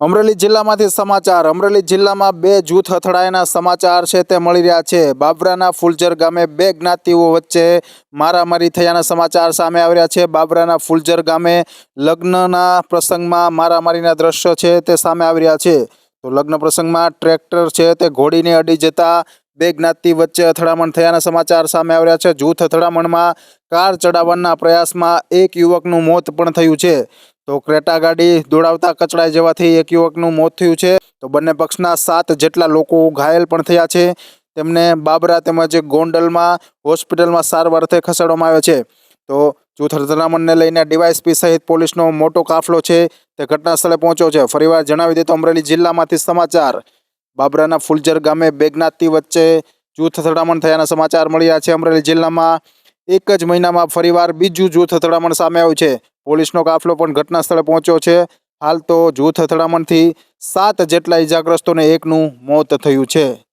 અમરેલી જિલ્લામાંથી સમાચાર. અમરેલી જિલ્લામાં બે જૂથ અથડાયાના સમાચાર છે, તે મળી રહ્યા છે. બાબરાના ફૂલજર ગામે બે જ્ઞાતિઓ વચ્ચે મારામારી થયાના સમાચાર સામે આવી રહ્યા છે. બાબરાના ફૂલજર ગામે લગ્નના પ્રસંગમાં મારામારીના દ્રશ્યો છે, તે સામે આવી રહ્યા છે. તો લગ્ન પ્રસંગમાં ટ્રેક્ટર છે, તે ઘોડીને અડી જતા બે જ્ઞાતિ વચ્ચે અથડામણ થયાના સમાચાર સામે આવ્યા છે. જૂથ અથડામણમાં કાર ચડાવવાના પ્રયાસમાં એક યુવકનું મોત પણ થયું છે. તો ક્રેટા ગાડી દોડાવતા કચડાઈ જવાથી એક યુવકનું મોત થયું છે. તો બંને પક્ષના સાત જેટલા લોકો ઘાયલ પણ થયા છે. તેમને બાબરા તેમજ ગોંડલમાં હોસ્પિટલમાં સારવાર અર્થે ખસેડવામાં આવ્યા છે. તો જૂથ અથડામણને લઈને ડીવાયસપી સહિત પોલીસનો મોટો કાફલો છે. તે ઘટના સ્થળે પહોંચ્યો છે. ફરીવાર જણાવી દે તો અમરેલી જિલ્લામાંથી સમાચાર. બાબરાના ફુલજર ગામે બે વચ્ચે જૂથ અથડામણ થયાના સમાચાર મળ્યા છે. અમરેલી જિલ્લામાં એક જ મહિનામાં ફરીવાર બીજું જૂથ અથડામણ સામે આવ્યું છે. પોલીસનો કાફલો પણ ઘટના સ્થળે પહોંચ્યો છે. હાલ તો જૂથ અથડામણથી સાત જેટલા ઈજાગ્રસ્તોને એકનું મોત થયું છે.